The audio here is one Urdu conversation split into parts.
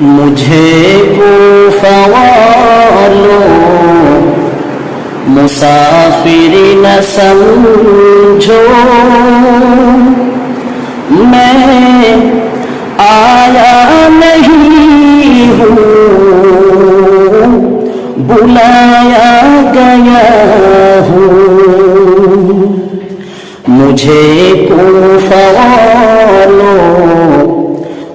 مجھے کو فوالو مسافر نہ سمجھو میں آیا نہیں ہوں بلایا گیا ہوں مجھے کو فوالو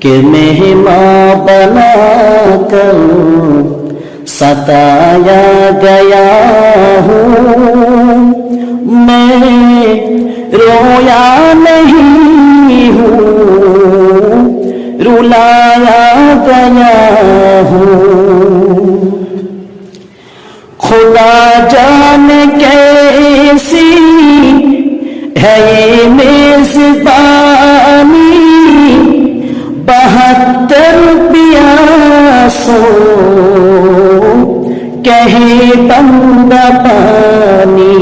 کہ مہماں بنا کر ستایا گیا ہوں۔ میں رویا نہیں ہوں، رلایا گیا ہوں۔ خدا جان کیسی ہے یہ بندہ پانی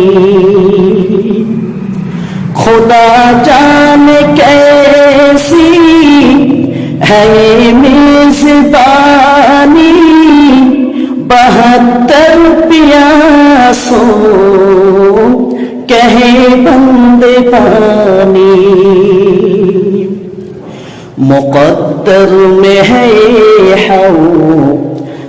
خدا جان کیسی ہے یہ میزبانی بہتر پیاسو کہے بندے پانی مقدر میں ہے ہو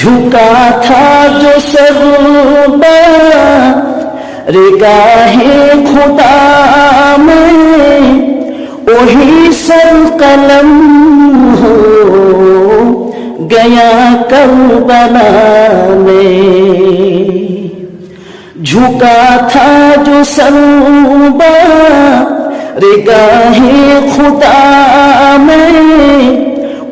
جھکا تھا جو سر رگاہ خدا میں وہی سر قلم ہو، گیا کربلا میں۔ جھکا تھا جو سروبا رگاہ خدا میں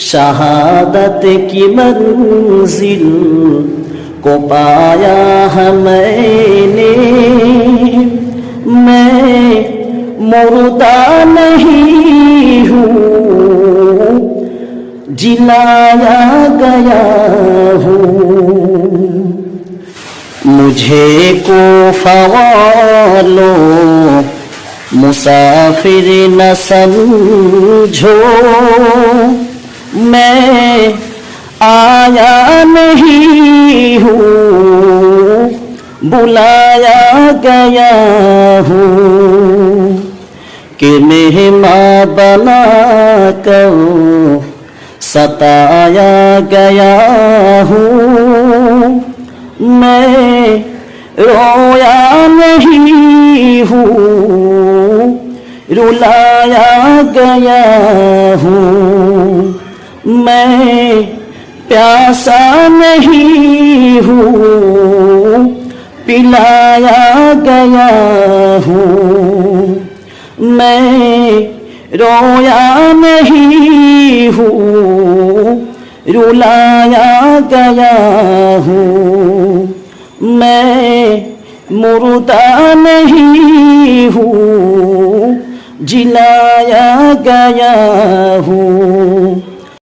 شہادت کی منزل کو پایا ہے میں نے میں مردہ نہیں ہوں جلایا گیا ہوں مجھے کو فوالو مسافر نہ سمجھو میں آیا نہیں ہوں، بلایا گیا ہوں کہ مہماں بنا کر ستایا گیا ہوں۔ میں رویا نہیں ہوں، رلایا گیا ہوں۔ میں پیاسا نہیں ہوں، پلایا گیا ہوں۔ میں رویا نہیں ہوں، رلایا گیا ہوں۔ میں مردہ نہیں ہوں، جلایا گیا ہوں۔